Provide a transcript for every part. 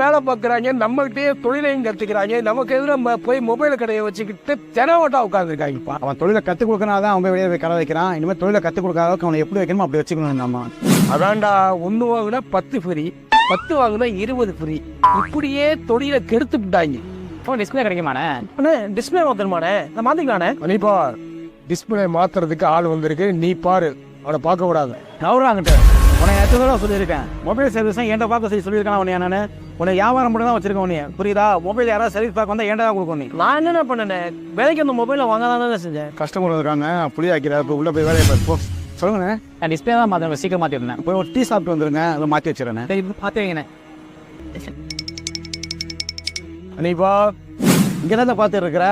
வேலை பார்க்குறாங்க நம்மகிட்டயே தொழிலையும் கற்றுக்கிறாங்க நமக்கு எதிராக போய் மொபைல் கடையை வச்சுக்கிட்டு தெனவட்டா உட்காந்துருக்காங்கப்பா அவன் தொழிலை கற்றுக் கொடுக்கறனால தான் அவன் போய் வெளியே போய் கடை வைக்கிறான். இனிமேல் தொழிலை கற்றுக் கொடுக்காத அளவுக்கு அவனை எப்படி வைக்கணுமோ அப்படி வச்சுக்கணும் நம்ம. அதான்டா ஒன்று வாங்கினா பத்து ஃப்ரீ பத்து வாங்கினா இருபது ஃப்ரீ இப்படியே தொழிலை கெடுத்து விட்டாங்க. ஃபோன் டிஸ்பிளே கிடைக்குமாண்ணே? அண்ணே டிஸ்பிளே மாத்தணுமாண்ணே? நான் மாத்திக்கலாண்ணே. மணிப்பா டிஸ்பிளே மாத்துறதுக்கு ஆள் வந்திருக்கு நீ பாரு. அவனை பார்க்க கூடாது. நவராங்கிட்ட உனக்கு எத்தனை தடவை சொல்லியிருக்கேன். மொபைல் சர்வீஸ் என்கிட்ட பார்க்க சொல்லி சொல்லியிருக்கான் உன்னை நான் உன்னை வியாபாரம் மட்டும் தான் வச்சிருக்கேன் உன்னைய. புரியுதா? மொபைல் யாராவது சர்வீஸ் பார்க்க வந்தால் ஏன்டா கொடுக்கும் நீ? நான் என்னென்ன பண்ணேனே? வேலைக்கு அந்த மொபைலை வாங்க தானே செஞ்சேன். கஸ்டமர் இருக்காங்க. புளி ஆக்கிற இப்போ உள்ளே போய் வேலையை பாரு. போ. சொல்லுங்கண்ணே. நான் டிஸ்பிளே தான் மாற்றேன் சீக்கிரம் மாற்றிருந்தேன் போய் ஒரு டீ சாப்பிட்டு வந்துருங்க. அதை மாற்றி வச்சிடறேன் சரி பார்த்து வைங்கண்ணே. மணிப்பா இங்கே தான் பார்த்துட்டு இருக்கிற.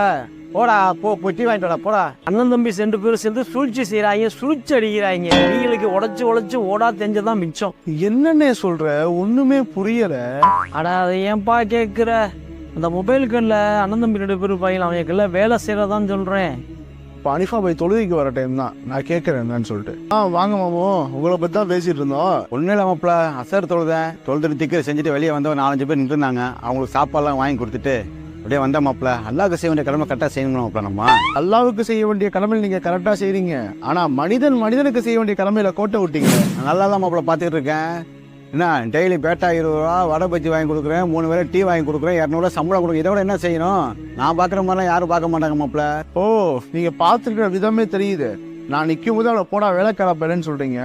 போடா போ போய் டீ வாங்கிட்டு வாடா போடா. அண்ணன் தம்பி ரெண்டு பேரும் சேர்ந்து சூழ்ச்சி செய்கிறாங்க சூழ்ச்சி அடிக்கிறாங்க. நீங்களுக்கு உடச்சி உடச்சி ஓடா தெரிஞ்சதான் மிச்சம். என்னன்னே சொல்ற? ஒண்ணுமே புரியல. அடா அதை ஏன்பா கேட்குற அந்த மொபைல் கண்ணில் அண்ணன் தம்பி ரெண்டு பேரும் பையன் அவங்களுக்குள்ள வேலை செய்கிறதான்னு சொல்கிறேன் இப்போ அனிஃபா போய் தொழுகைக்கு வர டைம் தான். நான் கேட்கறேன் என்னன்னு சொல்லிட்டு. ஆ வாங்க மாமோ. உங்களை பத்தி தான் பேசிட்டு இருந்தோம். ஒன்றும் இல்லாமப்பல அசர் தொழுதேன். தொழுதுட்டு திக்கர் செஞ்சுட்டு வெளியே வந்தவங்க நாலஞ்சு பேர் நின்றுருந்தாங்க. அவங்களுக்கு சாப்பாடுலாம் வாங்கி கொடுத்துட்டு அப்படியே வந்த மாப்பிள அல்லாவுக்கு செய்ய வேண்டிய கடமை கரெக்டாக செய்யணும் மாப்பிள நம்ம? அல்லாவுக்கு செய்ய வேண்டிய கடமையில் நீங்கள் கரெக்டாக செய்கிறீங்க ஆனால் மனிதன் மனிதனுக்கு செய்ய வேண்டிய கடமையில் கோட்டை விட்டீங்க. நல்லா தான் மாப்பிள பார்த்துட்டு இருக்கேன். என்ன டெய்லி பேட்டா இருபது ரூபா வடை பஜ்ஜி வாங்கி கொடுக்குறேன் மூணு பேரை டீ வாங்கி கொடுக்குறேன் இரநூறுவா சம்பளம் கொடுக்குறேன். இதை விட என்ன செய்யணும்? நான் பார்க்குற மாதிரிலாம் யாரும் பார்க்க மாட்டாங்க மாப்பிள ஓ நீங்கள் பார்த்துருக்கிற விதமே தெரியுது. நான் நிற்கும் போது அவளை போடா வேலைக்கார பையன்னு சொல்கிறீங்க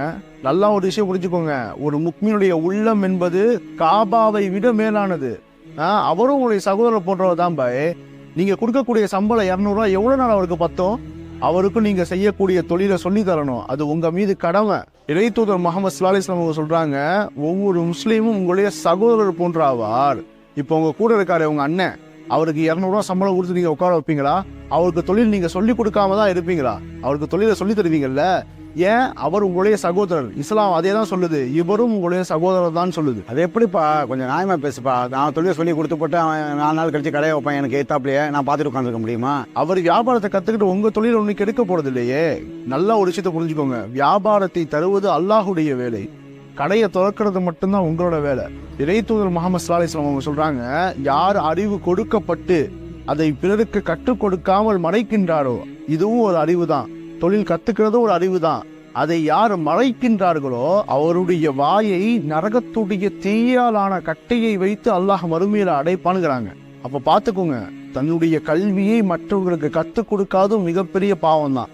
நல்லா ஒரு விஷயம் புரிஞ்சுக்கோங்க. ஒரு முக்மினுடைய உள்ளம் என்பது காபாவை விட மேலானது. அவரும் உங்களுடைய சகோதரர் போன்றவர் தான் பாய். நீங்க கொடுக்கக்கூடிய சம்பளம் இரநூறுவா எவ்வளவு நாள் அவருக்கு பத்தும்? அவருக்கும் நீங்க செய்யக்கூடிய தொழிலை சொல்லி தரணும். அது உங்க மீது கடமை. இறைத்தூதர் முகமது சல்லா அலிஸ்லாம் அவங்க சொல்றாங்க ஒவ்வொரு முஸ்லீமும் உங்களுடைய சகோதரர் போன்றாவார். இப்போ உங்க கூட இருக்காரு உங்க அண்ணன். அவருக்கு இரநூறுவா சம்பளம் கொடுத்து நீங்க உட்கார வைப்பீங்களா? அவருக்கு தொழில் நீங்க சொல்லி கொடுக்காம தான் இருப்பீங்களா? அவருக்கு தொழிலை சொல்லி தருவீங்கல்ல? ஏன் அவர் உங்களுடைய சகோதரர்? இஸ்லாம் அதே தான் சொல்லுது. இவரும் உங்களுடைய சகோதரர் தான் சொல்லுது. அது எப்படிப்பா? கொஞ்சம் நியாயமா பேசுப்பா. நான் தொழிலை சொல்லி கொடுத்து போட்டு அவன் நாலு நாள் கழிச்சு கடையை வைப்பேன் எனக்கு ஏத்தாப்லையே நான் பார்த்துட்டு உட்காந்துருக்க முடியுமா? அவர் வியாபாரத்தை கத்துக்கிட்டு உங்க தொழில் ஒண்ணு கெடுக்க போறது இல்லையே? நல்லா ஒரு விஷயத்தை புரிஞ்சுக்கோங்க. வியாபாரத்தை தருவது அல்லாஹுடைய வேலை. கடையை திறக்கிறது மட்டும்தான் உங்களோட வேலை. இறைத்தூதர் முகமது அலிஸ்லாம் அவங்க சொல்றாங்க யார் அறிவு கொடுக்கப்பட்டு அதை பிறருக்கு கற்றுக் கொடுக்காமல் மறைக்கின்றாரோ? இதுவும் ஒரு அறிவு தான் தொழில் கத்துக்கிறதும் ஒரு அறிவு தான் அதை யார் மறைக்கின்றார்களோ அவருடைய வாயை நரகத்துடைய தீயாலான கட்டையை வைத்து அல்லாஹ் மறுமையில அடைப்பானுங்கிறாங்க அப்ப பாத்துக்கோங்க தன்னுடைய கல்வியை மற்றவர்களுக்கு கற்றுக் கொடுக்காதும் மிகப்பெரிய பாவம் தான்